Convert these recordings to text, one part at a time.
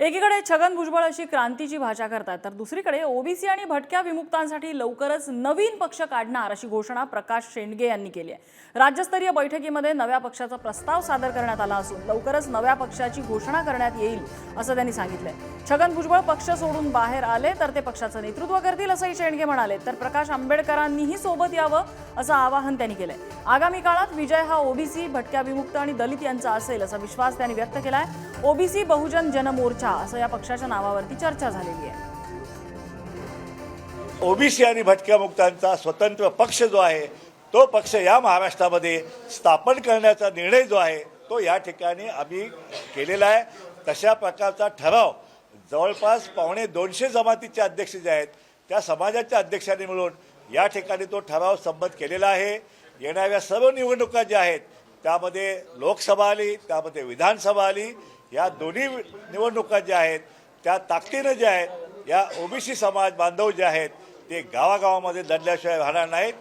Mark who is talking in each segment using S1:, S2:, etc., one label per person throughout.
S1: एकीकडे छगन भुजबळ अशी क्रांतीची भाषा करतात तर दुसरीकडे ओबीसी आणि भटक्या विमुक्तांसाठी लवकरच नवीन पक्ष काढणार अशी घोषणा प्रकाश शेंडगे यांनी केली आहे. राज्यस्तरीय बैठकीमध्ये नव्या पक्षाचा प्रस्ताव सादर करण्यात आला असून लवकरच नव्या पक्षाची घोषणा करण्यात येईल असं त्यांनी सांगितलंय. छगन भुजबळ पक्ष सोडून बाहेर आले तर ते पक्षाचं नेतृत्व करतील असंही शेंडगे म्हणाले. तर प्रकाश आंबेडकरांनीही सोबत यावं असं आवाहन त्यांनी केलंय. आगामी काळात विजय हा ओबीसी भटक्या विमुक्त आणि दलित यांचा असेल असा विश्वास त्यांनी व्यक्त केलाय. ओबीसी बहुजन जनमोर्चा असं या पक्षाच्या नावावरती चर्चा झालेली आहे.
S2: ओबीसी आणि भटक्या मुक्तांचा स्वतंत्र पक्ष जो आहे तो पक्ष या महाराष्ट्रामध्ये स्थापन करण्याचा निर्णय जो आहे तो या ठिकाणी आम्ही केलेला आहे. तशा प्रकारचा ठराव जवळपास पावणे दोनशे जमातीचे अध्यक्ष जे आहेत त्या समाजाच्या अध्यक्षांनी मिळून या ठिकाणी तो ठराव संमत केलेला आहे. येणाऱ्या सर्व निवडणुका ज्या आहेत त्यामध्ये लोकसभा आली त्यामध्ये विधानसभा आली या दोन्ही निवडणुका ज्या आहेत त्या ताकदीनं ज्या आहेत या ओबीसी समाज बांधव जे आहेत ते गावागावामध्ये लढल्याशिवाय राहणार नाहीत.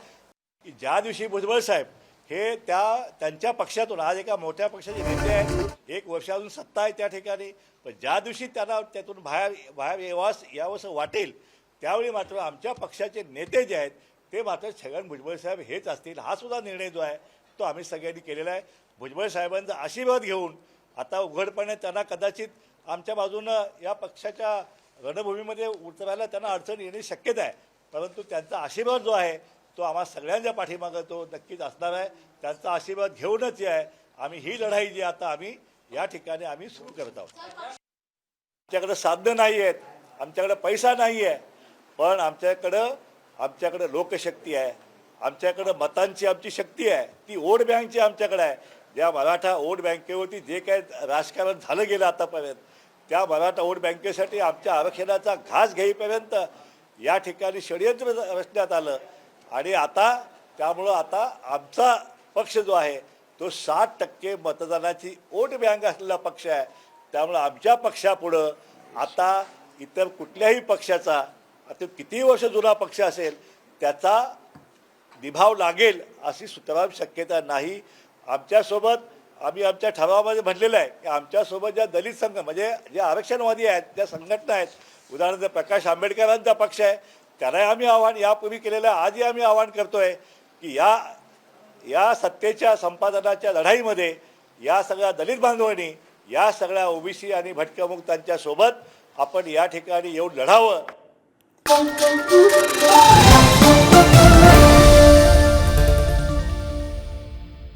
S2: की ज्या दिवशी भुजबळ साहेब हे त्या त्यांच्या पक्षातून आज एका मोठ्या पक्षाचे नेते आहेत एक वर्षातून सत्ता आहे त्या ठिकाणी पण ज्या दिवशी त्यांना त्यातून बाहेर बाहेर यावास यावंसं वाटेल त्यावेळी मात्र आमच्या पक्षाचे नेते जे आहेत ते मात्र छगन भुजबळ साहेब हेच असतील. हा सुद्धा निर्णय जो आहे तो आम्ही सगळ्यांनी केलेला आहे. भुजबळ साहेबांचा आशीर्वाद घेऊन आता उघडपणे त्यांना कदाचित आमच्या बाजूनं या पक्षाच्या रणभूमीमध्ये उतरायला त्यांना अडचण येणे शक्यता आहे. परंतु त्यांचा आशीर्वाद जो आहे तो आम्हा सगळ्यांच्या पाठीमागं तो नक्कीच असणार आहे. त्यांचा आशीर्वाद घेऊनच जे आहे आम्ही ही लढाई जी आता आम्ही या ठिकाणी आम्ही सुरू करत आहोत. आमच्याकडे साधनं नाही आहेत आमच्याकडे पैसा नाही आहे पण आमच्याकडं आमच्याकडं लोकशक्ती आहे. आमच्याकडं मतांची आमची शक्ती आहे. ती वोट बँकची आमच्याकडे आहे. ज्या मराठा वोट बँकेवरती जे काय राजकारण झालं गेलं आतापर्यंत त्या मराठा वोट बँकेसाठी आमच्या आरक्षणाचा घास घेईपर्यंत या ठिकाणी षडयंत्र रचण्यात आलं. आणि आता त्यामुळं आता आमचा पक्ष जो आहे तो साठ टक्के मतदानाची वोट बँक असलेला पक्ष आहे. त्यामुळं आमच्या पक्षापुढं आता इतर कुठल्याही पक्षाचा आता कितीही वर्ष जुना पक्ष असेल त्याचा निभाव लागेल अशी सुतराम शक्यता नाही. आमच्यासोबत आम्ही आमच्या ठरावामध्ये म्हटलेलं आहे की आमच्यासोबत ज्या दलित संघ म्हणजे जे आरक्षणवादी आहेत ज्या संघटना आहेत उदाहरणार्थ प्रकाश आंबेडकरांचा पक्ष आहे त्यांनाही आम्ही आव्हान यापूर्वी केलेलं आहे आजही आम्ही आव्हान करतो आहे की या या सत्तेच्या संपादनाच्या लढाईमध्ये या सगळ्या दलित बांधवांनी या सगळ्या ओबीसी आणि भटक्यामुक्तांच्या सोबत आपण या ठिकाणी येऊन लढावं. Thank you.